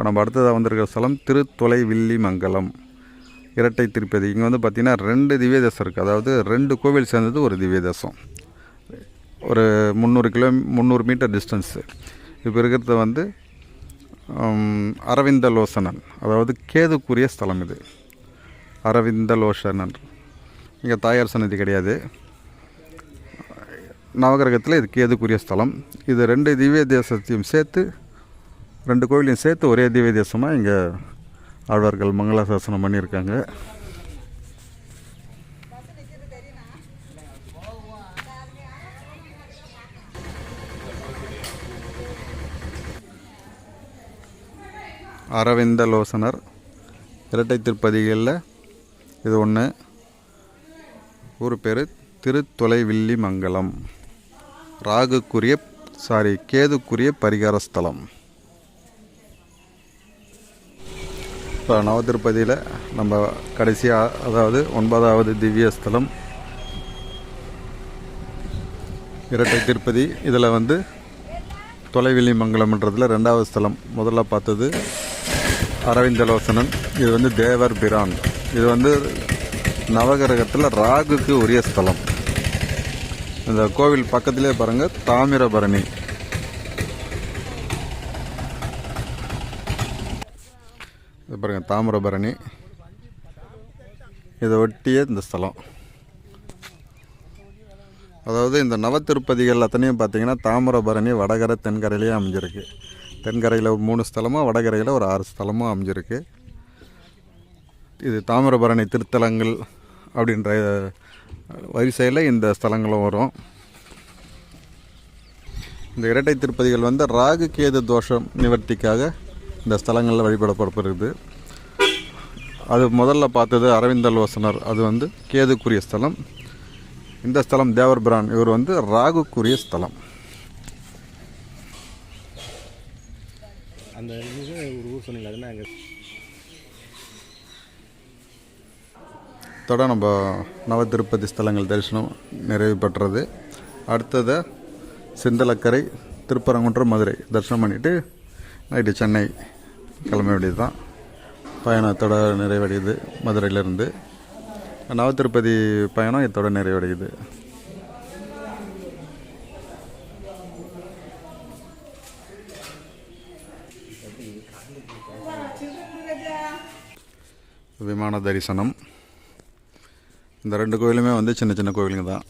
இப்போ நம்ம அடுத்ததாக வந்திருக்கிற ஸ்தலம் திருத்தொலைவில்லி மங்கலம் இரட்டை திருப்பதி. இங்கே வந்து பார்த்திங்கன்னா ரெண்டு திவ்யதேசம் இருக்குது. அதாவது ரெண்டு கோவில் சேர்ந்தது ஒரு திவ்யதேசம். ஒரு முந்நூறு கிலோ முந்நூறு மீட்டர் டிஸ்டன்ஸு இப்போ இருக்கிறது வந்து அரவிந்த அரவிந்தலோசனன். அதாவது கேதுக்குரிய ஸ்தலம் இது. அரவிந்த லோசனன் இங்கே தாயார் சன்னதி கிடையாது. நவகிரகத்தில் இது கேதுக்குரிய ஸ்தலம். இது ரெண்டு திவ்ய தேசத்தையும் சேர்த்து ரெண்டு கோயிலையும் சேர்த்து ஒரே திவ்ய தேசமாக இங்கே ஆழ்வார்கள் மங்களாசாசனம் பண்ணியிருக்காங்க. அரவிந்த லோசனர் இரட்டை திருப்பதிகளில் இது ஒன்று ஊர் பேர் திருத்தொலைவில்லி மங்கலம் ராகுக்குரிய சாரி கேதுக்குரிய பரிகார ஸ்தலம் இப்போ நவதிருப்பதியில் நம்ம கடைசியாக அதாவது ஒன்பதாவது திவ்ய ஸ்தலம். இரட்டை திருப்பதி. இதில் வந்து தொலைவெளி மங்கலம்ன்றதில் ரெண்டாவது ஸ்தலம். முதல்ல பார்த்தது அரவிந்தலோசனன். இது வந்து தேவர் பிரான். இது வந்து நவகிரகத்தில் ராகுக்கு உரிய ஸ்தலம். இந்த கோவில் பக்கத்திலே பாருங்கள் தாமிரபரணி. பாருங்கள் தாமிரபரணி. இதை ஒட்டிய இந்த ஸ்தலம். அதாவது இந்த நவத்திருப்பதிகள் அத்தனையும் பார்த்தீங்கன்னா தாமிரபரணி வடகரை தென்கரையிலேயே அமைஞ்சிருக்கு. தென்கரையில் மூணு ஸ்தலமும் வடகரையில் ஒரு ஆறு ஸ்தலமும் அமைஞ்சிருக்கு. இது தாமிரபரணி திருத்தலங்கள் அப்படின்ற வரிசையில் இந்த ஸ்தலங்களும் வரும். இந்த இரட்டை திருப்பதிகள் வந்து ராகு கேது தோஷம் நிவர்த்திக்காக இந்த ஸ்தலங்களில் வழிபடப்படுகிறது அது முதல்ல பார்த்தது அரவிந்தலோசனர் அது வந்து கேதுக்குரிய ஸ்தலம். இந்த ஸ்தலம் தேவர் பிரான் இவர் வந்து ராகுக்குரிய ஸ்தலம். அந்த ஒரு ஊர் சொன்னீங்க இதோட நம்ம நவ திருப்பதி ஸ்தலங்கள் தரிசனம் நிறைவு பெற்றது. அடுத்தது செந்தலக்கரை திருப்பரங்குன்றம் மதுரை. தரிசனம் பண்ணிவிட்டு நைட்டு சென்னை கிளம்ப வேண்டியது தான் பயணத்தோட நிறைவடையுது. மதுரையிலேருந்து. நவத்திருப்பதி பயணம் இதோட நிறைவடையுது. விமான தரிசனம். இந்த ரெண்டு கோயிலுமே வந்து சின்ன சின்ன கோவிலுங்க தான்.